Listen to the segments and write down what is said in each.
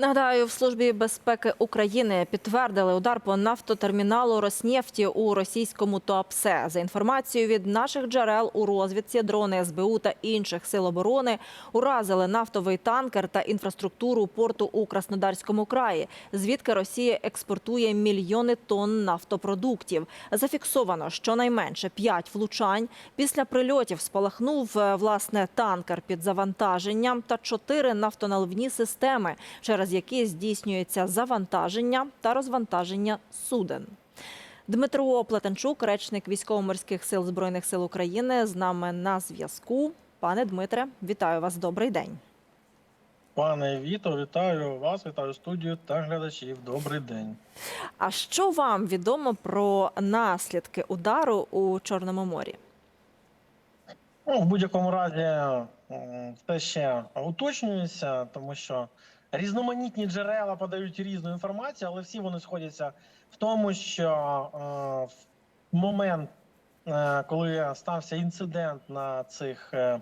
Нагадаю, в службі безпеки України підтвердили удар по нафтотерміналу Роснефті у російському Туапсе. За інформацією від наших джерел у розвідці, дрони СБУ та інших сил оборони уразили нафтовий танкер та інфраструктуру порту у Краснодарському краї, звідки Росія експортує мільйони тонн нафтопродуктів. Зафіксовано щонайменше п'ять влучань. Після прильотів спалахнув е, власне танкер під завантаженням та чотири нафтоналивні системи, через які здійснюється завантаження та розвантаження суден. Дмитро Плетенчук, речник військово-морських сил збройних сил України, з нами на зв'язку. Пане Дмитре, вітаю вас. Добрий день. Пане Віто, вітаю вас, вітаю студію та глядачів. Добрий день. А що вам відомо про наслідки удару у Чорному морі? Ну, в будь-якому разі це ще уточнюється, тому що різноманітні джерела подають різну інформацію, але всі вони сходяться в тому, що е, в момент, е, коли стався інцидент на цих е,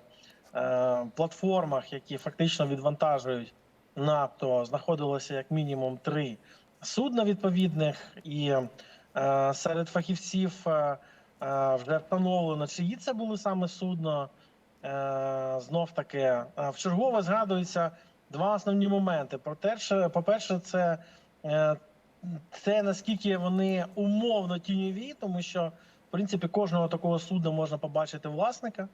платформах, які фактично відвантажують нафту, знаходилося як мінімум три судна відповідних, і серед фахівців. Вже встановлено, чиї це були саме судно. Знов таки, е, в чергове згадуються два основні моменти. По-перше, по-перше, це те, наскільки вони умовно тіньові, тому що в принципі кожного такого судна можна побачити власника.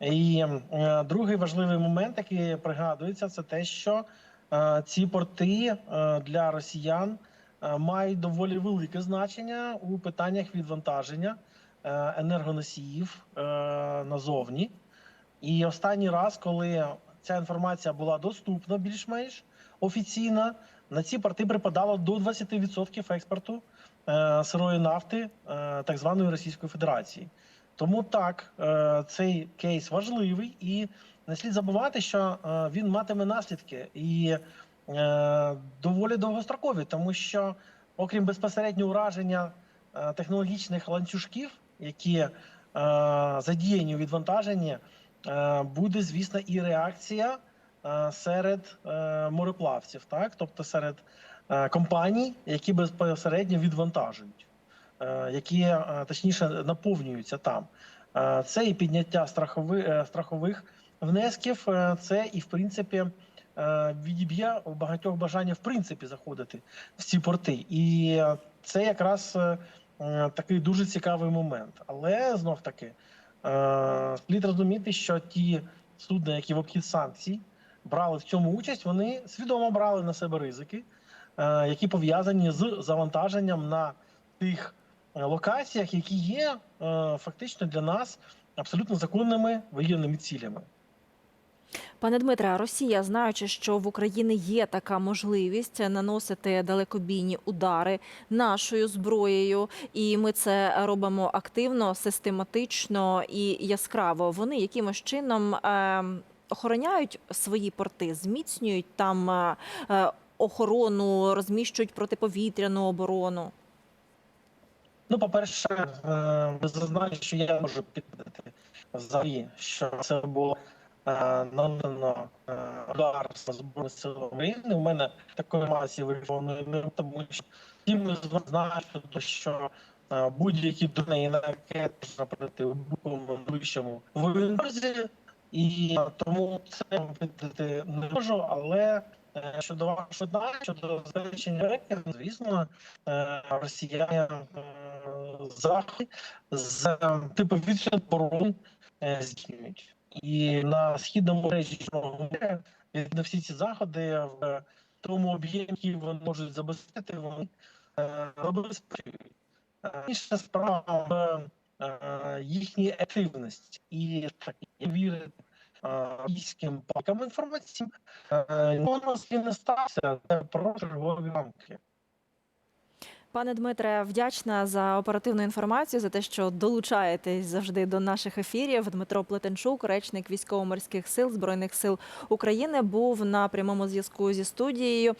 І е, другий важливий момент, який пригадується, це те, що е, ці порти е, для росіян мають доволі велике значення у питаннях відвантаження енергоносіїв назовні. І останній раз, коли ця інформація була доступна більш-менш офіційна, на ці порти припадало до 20% експорту е, сирої нафти е, так званої Російської Федерації. Тому так, е, цей кейс важливий, і не слід забувати, що е, він матиме наслідки і е, доволі довгострокові, тому що, окрім безпосереднього ураження е, технологічних ланцюжків, які е, задіяні у відвантаженні, буде, звісно, і реакція е, серед е, мореплавців, так? тобто серед е, компаній, які безпосередньо відвантажують, е, які е, точніше наповнюються там. Е, Це і підняття страхови, е, страхових внесків, е, це і в принципі е, відіб'є багатьох бажання в принципі заходити в ці порти. І е, це якраз е, е, такий дуже цікавий момент. Але знов таки е, слід розуміти, що ті судна, які в обхід санкцій брали в цьому участь, вони свідомо брали на себе ризики, е, які пов'язані з завантаженням на тих е, локаціях, які є е, фактично для нас абсолютно законними воєнними цілями. Пане Дмитре, Росія, знаючи, що в Україні є така можливість наносити далекобійні удари нашою зброєю, і ми це робимо активно, систематично і яскраво. Вони якимось чином е, охороняють свої порти, зміцнюють там е, е, охорону, розміщують протиповітряну оборону. Ну, по-перше, е, зазначу, що я можу підтримати взагалі, що це було надано е, удар на збройні сили України. У мене такої масі вихованої не тому, що всі ми знають, що е, будь-які дрони і ракети можна пройти у будь-якому найближчому воєннозі, і е, тому це підтримати не можу, але. е, Щодо вашого питання, щодо забезпечення ракет, звісно, е, росіяни е, заходи з е, типу е, здійснюють. І на східному мережі на всі ці заходи в тому об'ємі, який вони можуть забезпечити, вони е, забезпечують. Е, Інша справа в е, їхній ефективності і вірю російським пакам інформації, е, воно з не стався, це про чергові рамки. Пане Дмитре, вдячна за оперативну інформацію, за те, що долучаєтесь завжди до наших ефірів. Дмитро Плетенчук, речник військово-морських сил збройних сил України, був на прямому зв'язку зі студією.